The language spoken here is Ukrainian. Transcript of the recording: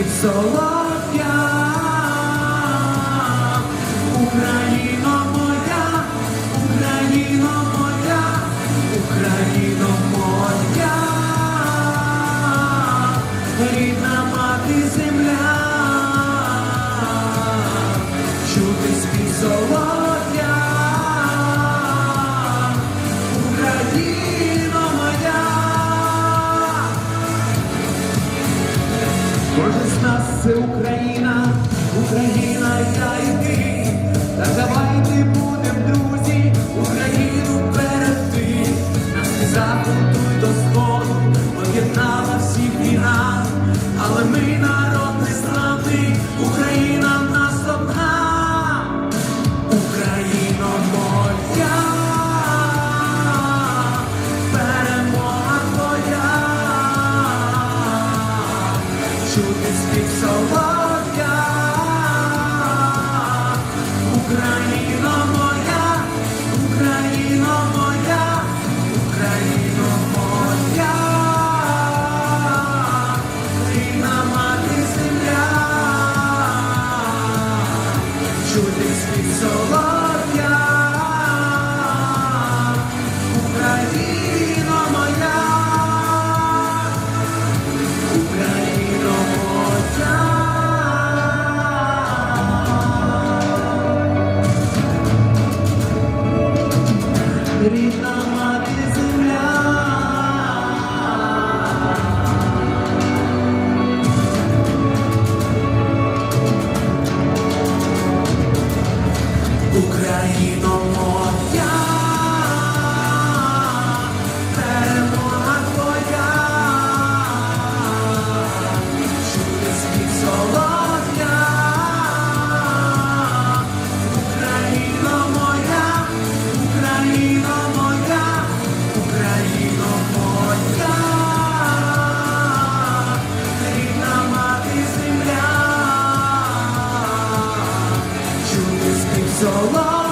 чути спів солов'я, Україно це Україна, Україна, я і ти. Та давайте будем друзі, Україну берегти. Нас не забудуть до сходу, об'єднала всіх війна, але ми народ чути спів солов'я. Україно моя, Україно моя, Україно моя, рідна мати земля, чути спів солов'я. so long.